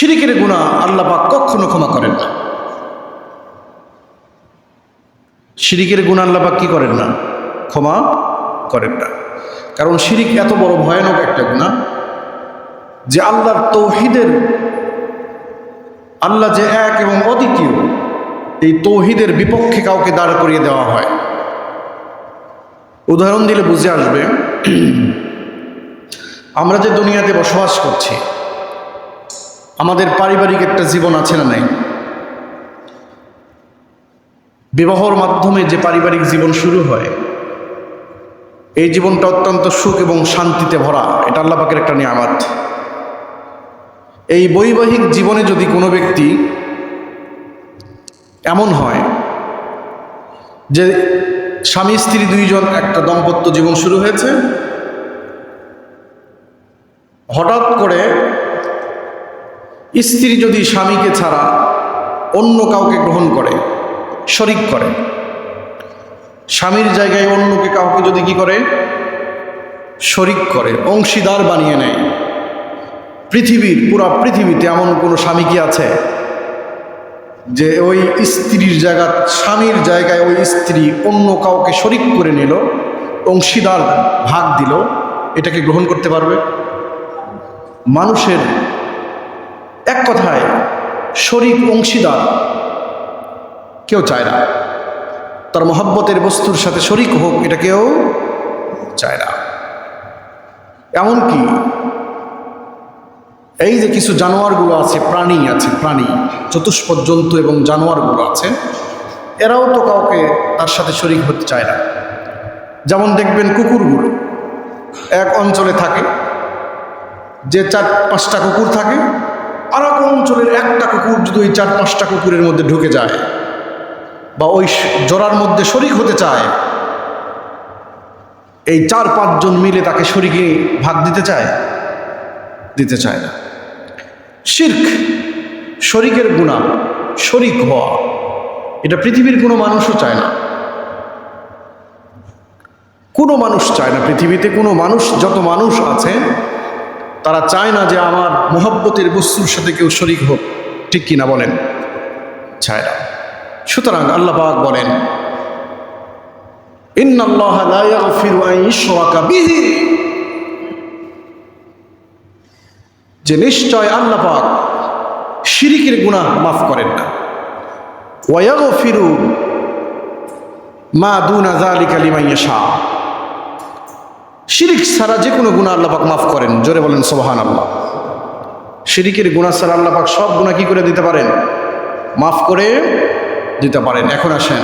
শিরিকের গুণা আল্লাহ পাক কখনো ক্ষমা করেন না। শিরিকের গুণা আল্লাহ পাক কি করেন না? ক্ষমা করেন না। কারণ শিরিক এত বড় ভয়ানক একটা গুণা যে আল্লাহর তৌহিদের, আল্লাহ যে এক এবং অদ্বিতীয়, এই তৌহিদের বিপক্ষে কাউকে দাঁড় করিয়ে দেওয়া হয়। উদাহরণ দিলে বুঝে আসবে, আমরা যে দুনিয়াতে বসবাস করছি আমাদের পারিবারিক একটা জীবন আছে না নাই? বিবাহর মাধ্যমে যে পারিবারিক জীবন শুরু হয়, এই জীবনটা অত্যন্ত সুখ এবং শান্তিতে ভরা, এটা আল্লাহ পাকের একটা নিয়ামত। এই বৈবাহিক জীবনে যদি কোনো ব্যক্তি এমন হয় যে স্বামী, স্ত্রী দুইজন, একটা দাম্পত্য জীবন শুরু হয়েছে, হঠাৎ করে স্ত্রী যদি স্বামীকে ছাড়া অন্য কাউকে গ্রহণ করে, শরিক করে, স্বামীর জায়গায় অন্যকে কাউকে যদি কি করে? শরিক করে, অংশীদার বানিয়ে নেয়। পৃথিবীর, পুরা পৃথিবীতে এমন কোনো স্বামী কি আছে? যে ওই স্ত্রীর জায়গা, স্বামীর জায়গায় ওই স্ত্রী অন্য কাউকে শরিক করে নিল, অংশীদার ভাগ দিল, এটাকে গ্রহণ করতে পারবে? মানুষের এক কথায় শরিক অংশীদার। কেউ চায় না। তার মহাব্বতের বস্তুর সাথে শরিক হোক, এটা কেউ চায় না। এমনকি এই যে কিছু জানোয়ারগুলো আছে, প্রাণী আছে, প্রাণী চতুষ্পদ জন্তু এবং জানোয়ারগুলো আছে, এরাও তো কাউকে তার সাথে শরিক হতে চায় না। যেমন দেখবেন কুকুরগুলো, এক অঞ্চলে থাকে, যে চার পাঁচটা কুকুর থাকে আর এক অঞ্চলের একটা কুকুর যদি ওই চার পাঁচটা কুকুরের মধ্যে ঢুকে যায় বা ওই জোড়ার মধ্যে শরিক হতে চায়, এই চার পাঁচজন মিলে তাকে শরিকে ভাগ দিতে চায়? দিতে চায় না। শির্ক, শরিকের গুণা, শরিক হওয়া, এটা পৃথিবীর কোনো মানুষও চায় না। কোনো মানুষ চায় না। পৃথিবীতে কোনো মানুষ, যত মানুষ আছে তারা চায় না যে আমার মোহব্বতের বস্তুর সাথে কেউ শরিক হোক। ঠিক কিনা বলেন? চায় না। সুতরাং আল্লাহ বলেন যে নিশ্চয় আল্লাহ শিরিকের গুনাহ মাফ করেন না। ওয়াগফিরু মা দুনা যালিকা লিমান ইয়াশা। শিরিক ছাড়া যে কোনো গুণা আল্লাপাক মাফ করেন। জোরে বলেন সোহান আল্লাহ শিরিকের গুণা ছাড়া আল্লাপাক সব গুণা কি করে দিতে পারেন? মাফ করে দিতে পারেন। এখন আসেন।